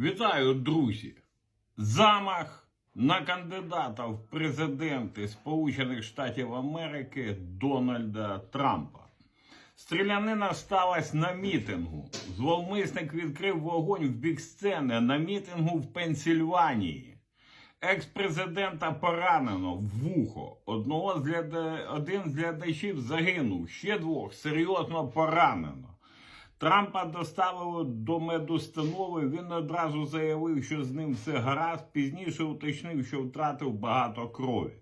Вітаю, друзі! Замах на кандидата в президенти Сполучених Штатів Америки Дональда Трампа. Стрілянина сталася на мітингу. Зловмисник відкрив вогонь в бік сцени на мітингу в Пенсільванії. Екс-президента поранено в вухо. Одного з гляда... Один з глядачів загинув, ще двох серйозно поранено. Трампа доставили до медустанови. Він одразу заявив, що з ним все гаразд. Пізніше уточнив, що втратив багато крові.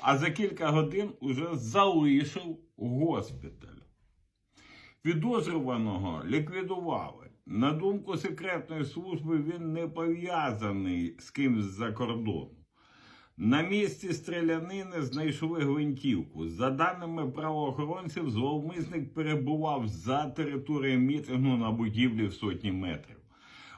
А за кілька годин уже залишив госпіталь. Підозрюваного ліквідували. На думку секретної служби, він не пов'язаний з кимсь з-за кордону. На місці стрілянини знайшли гвинтівку. За даними правоохоронців, зловмисник перебував за територією мітингу на будівлі в сотні метрів.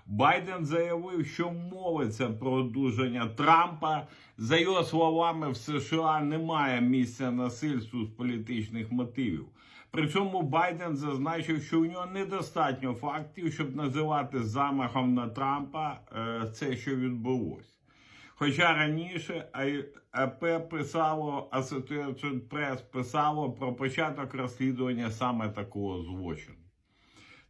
Байден заявив, що мовиться про одужання Трампа. За його словами, в США немає місця насильству з політичних мотивів. При цьому Байден зазначив, що у нього недостатньо фактів, щоб називати замахом на Трампа е, це, що відбулося. Хоча раніше АП писало, Associated Press писало про початок розслідування саме такого злочину.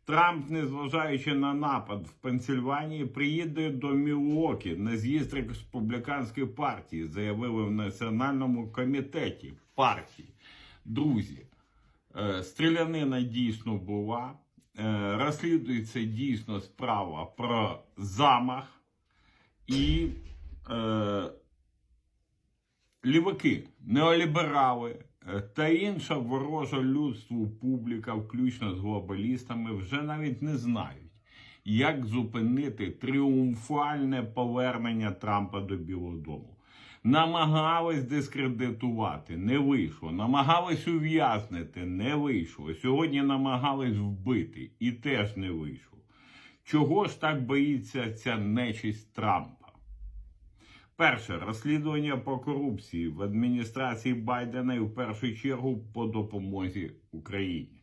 Трамп, незважаючи на напад в Пенсильванії, приїде до Мілуокі на з'їзд республіканської партії, заявили в Національному комітеті партії. Друзі, е, стрілянина дійсно була, е, розслідується дійсно справа про замах і е, ліваки, неоліберали е, та інша ворожа людству публіка, включно з глобалістами, вже навіть не знають, як зупинити тріумфальне повернення Трампа до Білого Дому. Намагались дискредитувати, не вийшло. Намагались ув'язнити, не вийшло. Сьогодні намагались вбити і теж не вийшло. Чого ж так боїться ця нечисть Трампа? Перше розслідування по корупції в адміністрації Байдена і в першу чергу по допомозі Україні.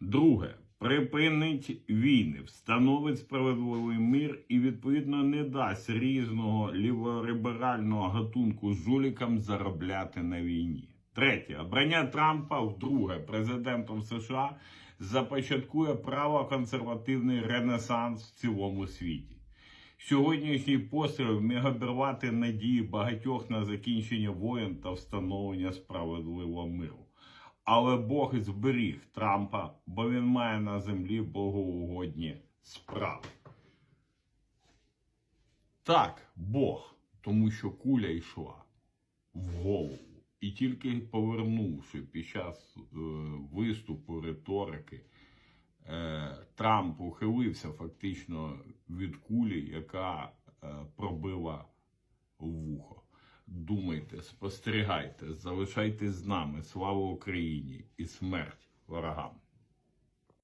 Друге, припинить війни, встановить справедливий мир і відповідно не дасть різного лівориберального гатунку жулікам заробляти на війні. Третє, обрання Трампа вдруге президентом США започаткує правоконсервативний ренесанс в цілому світі. Сьогоднішній постріл міг обірвати надії багатьох на закінчення воєн та встановлення справедливого миру. Але Бог зберіг Трампа, бо він має на землі богоугодні справи. Так, Бог, тому що куля йшла в голову. І тільки повернувши під час е, виступу риторики, Трамп ухилився фактично від кулі, яка е, пробила вухо. Думайте, спостерігайте, залишайтесь з нами. Слава Україні і смерть ворогам!